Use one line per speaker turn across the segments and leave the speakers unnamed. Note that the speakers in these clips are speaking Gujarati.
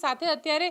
સાથે અત્યારે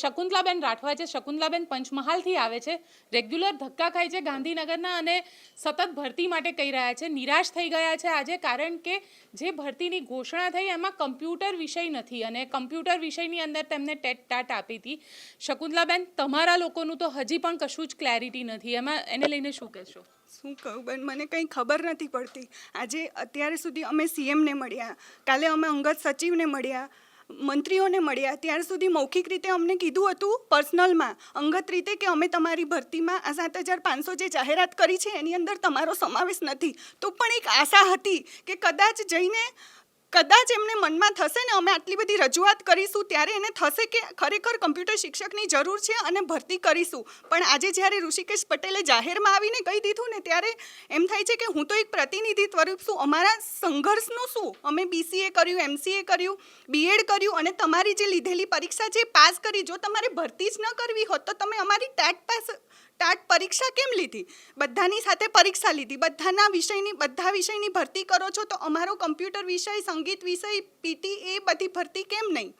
શકુંતલાબેન રાઠવા છે. શકુંતલાબેન પંચમહાલથી આવે છે. રેગ્યુલર ધક્કા ખાય છે ગાંધીનગરના અને સતત ભરતી માટે કહી રહ્યા છે. નિરાશ થઈ ગયા છે આજે કારણ કે જે ભરતીની ઘોષણા થઈ એમાં કમ્પ્યુટર વિષય નથી અને કમ્પ્યુટર વિષયની અંદર તેમને ટેટ ટાટ આપી હતી. શકુંતલાબેન, તમારા લોકોનું તો હજી પણ કશું જ ક્લેરિટી નથી. એમાં એને લઈને શું કહેશો?
શું કહું? બેન, મને કંઈ ખબર નથી પડતી. આજે અત્યારે સુધી અમે સીએમને મળ્યા. કાલે અમે અંગત સચિવને મળ્યા. મંત્રીઓને મળ્યા. ત્યાર સુધી મૌખિક રીતે અમને કીધું હતું પર્સનલમાં, અંગત રીતે કે અમે તમારી ભરતીમાં આ સાત હજાર પાંચસો જે જાહેરાત કરી છે, એની અંદર તમારો સમાવેશ નથી. તો પણ એક આશા હતી કે કદાચ જઈને કદાચ એમને મનમાં થશે ને અમે આટલી બધી રજૂઆત કરીશું, ત્યારે એને થશે કે ખરેખર કમ્પ્યુટર શિક્ષકની જરૂર છે અને ભરતી કરીશું. પણ આજે જ્યારે ઋષિકેશ પટેલે જાહેરમાં આવીને કહી દીધું ને, ત્યારે એમ થાય છે કે હું તો એક પ્રતિનિધિ સ્વરૂપ છું. અમારા સંઘર્ષનું શું? અમે બીસીએ કર્યું એમસીએ કર્યું બીએડ કર્યું અને તમારી જે લીધેલી પરીક્ષા છે પાસ કરી, જો તમારે ભરતી જ ન કરવી હોત તો તમે અમારી ટેટ પાસ ટાટ પરીક્ષા કેમ લીધી? બધાની સાથે પરીક્ષા લીધી. બધાના વિષયની બધા વિષયની ભરતી કરો છો તો અમારો કમ્પ્યુટર વિષય સંગીત વિષય પીટી એ બધી ભરતી કેમ નહીં?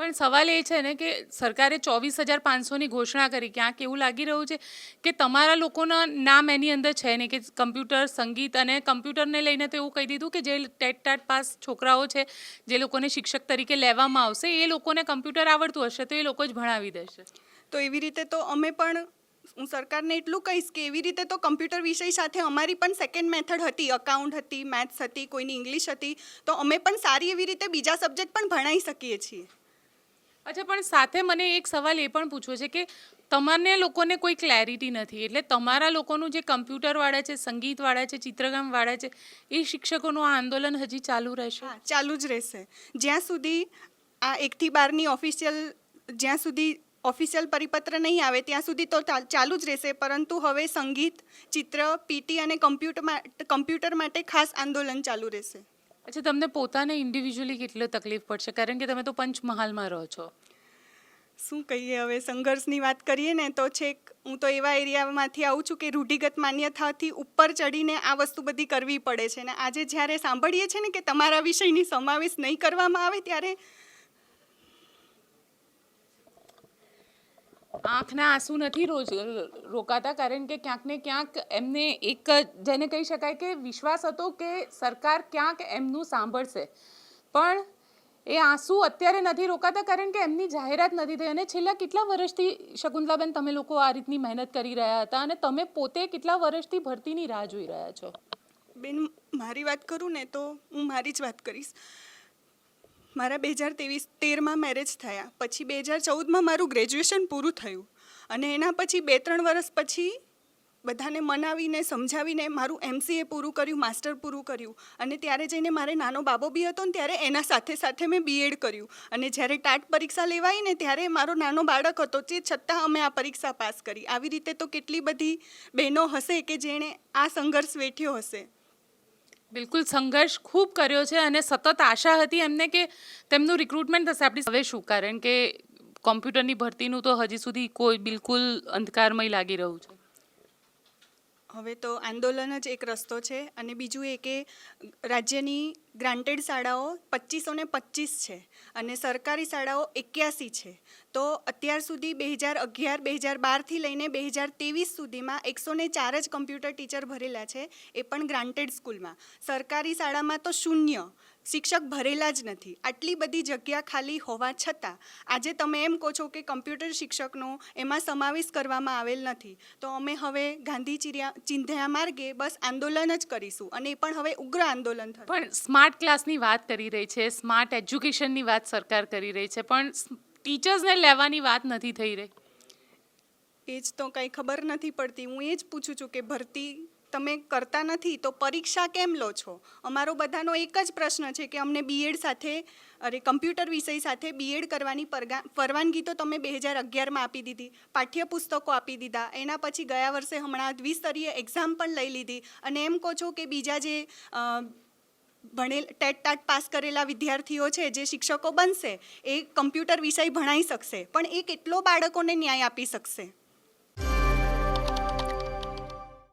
પણ સવાલ એ છે ને કે સરકારે ચોવીસ હજાર પાંચસોની ઘોષણા કરી. ક્યાંક એવું લાગી રહ્યું છે કે તમારા લોકોના નામ એની અંદર છે ને કે કમ્પ્યુટર સંગીત અને કમ્પ્યુટરને લઈને તો એવું કહી દીધું કે જે ટેટ ટાટ પાસ છોકરાઓ છે જે લોકોને શિક્ષક તરીકે લેવામાં આવશે એ લોકોને કમ્પ્યુટર આવડતું હશે તો એ લોકો જ ભણાવી દેશે.
તો એવી રીતે તો અમે પણ હું સરકારને એટલું કહીશ કે એવી રીતે તો કમ્પ્યુટર વિષય સાથે અમારી પણ સેકન્ડ મેથડ હતી અકાઉન્ટ હતી મેથ્સ હતી કોઈની ઇંગ્લિશ હતી. તો અમે પણ સારી એવી રીતે બીજા સબ્જેક્ટ પણ ભણાવી શકીએ છીએ.
અચ્છા પણ સાથે મને એક સવાલ એ પણ પૂછવો છે કે તમારને લોકોને કોઈ ક્લેરિટી નથી. એટલે તમારા લોકોનું જે કમ્પ્યુટરવાળા છે સંગીતવાળા છે ચિત્રકામવાળા છે એ શિક્ષકોનું આ આંદોલન હજી ચાલુ રહેશે?
ચાલુ જ રહેશે. જ્યાં સુધી આ એકથી બારની ઓફિશિયલ જ્યાં સુધી ઓફિશિયલ પરિપત્ર નહીં આવે ત્યાં સુધી તો ચાલુ જ રહેશે. પરંતુ હવે સંગીત ચિત્ર પીટી અને કમ્પ્યુટર કમ્પ્યુટર માટે ખાસ આંદોલન ચાલુ રહેશે.
અચ્છા તમને પોતાને ઇન્ડિવિજ્યુઅલી કેટલો તકલીફ પડશે? કારણ કે તમે તો પંચમહાલમાં રહો છો.
શું કહીએ હવે? સંઘર્ષની વાત કરીએ ને તો છેક હું તો એવા એરિયામાંથી આવું છું કે રૂઢિગત માન્યતાથી ઉપર ચડીને આ વસ્તુ બધી કરવી પડે છે. ને આજે જ્યારે સાંભળીએ છીએ ને કે તમારા વિષયની સમાવેશ નહીં કરવામાં આવે ત્યારે
આંખના આંસુ નથી રોજ રોકાતા. કારણ કે ક્યાંક ને ક્યાંક એમને એક જેને કહી શકાય કે વિશ્વાસ હતો કે સરકાર ક્યાંક એમનું સાંભળશે. પણ એ આંસુ અત્યારે નથી રોકાતા કારણ કે એમની જાહેરાત નથી થઈ. અને છેલ્લા કેટલા વર્ષથી, શકુંતલાબેન, તમે લોકો આ રીતની મહેનત કરી રહ્યા હતા અને તમે પોતે કેટલા વર્ષથી ભરતીની રાહ જોઈ રહ્યા છો?
બેન, મારી વાત કરું ને તો હું મારી જ વાત કરીશ. મારા બે હજાર ત્રેવીસ તેરમાં મેરેજ થયા. પછી બે હજાર ચૌદમાં મારું ગ્રેજ્યુએશન પૂરું થયું. અને એના પછી બે ત્રણ વર્ષ પછી બધાને મનાવીને, સમજાવીને મારું એમસીએ પૂરું કર્યું, માસ્ટર પૂરું કર્યું. અને ત્યારે જઈને મારે નાનો બાબો બી હતો ને ત્યારે એના સાથે સાથે મેં બીએડ કર્યું. અને જ્યારે ટાટ પરીક્ષા લેવાઈ ને ત્યારે મારો નાનો બાળક હતો તે છતાં અમે આ પરીક્ષા પાસ કરી. આવી રીતે તો કેટલી બધી બહેનો હશે કે જેણે આ સંઘર્ષ વેઠ્યો હશે.
બિલકુલ સંઘર્ષ ખૂબ કર્યો છે અને સતત આશા હતી એમને કે તેમનું રિક્રુટમેન્ટ થશે. આપણી હવે શું? કારણ કે કોમ્પ્યુટરની ભરતીનું તો હજી સુધી કોઈ બિલકુલ અંધકારમય લાગી રહ્યું છે.
હવે તો આંદોલન જ એક રસ્તો છે અને બીજું એ કે રાજ્યની ગ્રાન્ટેડ શાળાઓ પચીસો ને પચીસ છે અને સરકારી શાળાઓ એક્યાસી છે. તો અત્યાર સુધી બે હજાર અગિયાર, બે હજાર બારથી લઈને બે હજાર ત્રેવીસ સુધીમાં એકસો ને ચાર જ કમ્પ્યુટર ટીચર ભરેલા છે એ પણ ગ્રાન્ટેડ સ્કૂલમાં સરકારી શાળામાં તો શૂન્ય. શિક્ષક ભરેલા જ નથી. આટલી બધી જગ્યા ખાલી હોવા છતાં આજે તમે એમ કહો છો કે કમ્પ્યુટર શિક્ષકનો એમાં સમાવેશ કરવામાં આવેલ નથી. તો અમે હવે ગાંધી ચિરિયા ચિંધ્યા માર્ગે બસ આંદોલન જ કરીશું અને એ પણ હવે ઉગ્ર આંદોલન થશે.
પણ સ્માર્ટ ક્લાસની વાત કરી રહી છે સ્માર્ટ એજ્યુકેશનની વાત સરકાર કરી રહી છે પણ ટીચર્સને લેવાની વાત નથી થઈ રહી.
એ જ તો કંઈ ખબર નથી પડતી. હું એ જ પૂછું છું કે ભરતી તમે કરતા નથી, તો પરીક્ષા કેમ લો છો? અમારો બધાનો એક જ પ્રશ્ન છે કે અમને બીએડ સાથે, અરે કમ્પ્યુટર વિષય સાથે બીએડ કરવાની પરવાનગી તો તમે બે હજાર અગિયારમાં આપી દીધી, પાઠ્યપુસ્તકો આપી દીધા, એના પછી ગયા વર્ષે હમણાં દ્વિસ્તરીય એક્ઝામ પણ લઈ લીધી, અને એમ કહો છો કે બીજા જે ભણેલ, ટેટ ટાટ પાસ કરેલા વિદ્યાર્થીઓ છે, જે શિક્ષકો બનશે, એ કમ્પ્યુટર વિષય ભણાવી શકશે, પણ એ કેટલો બાળકોને ન્યાય આપી શકશે?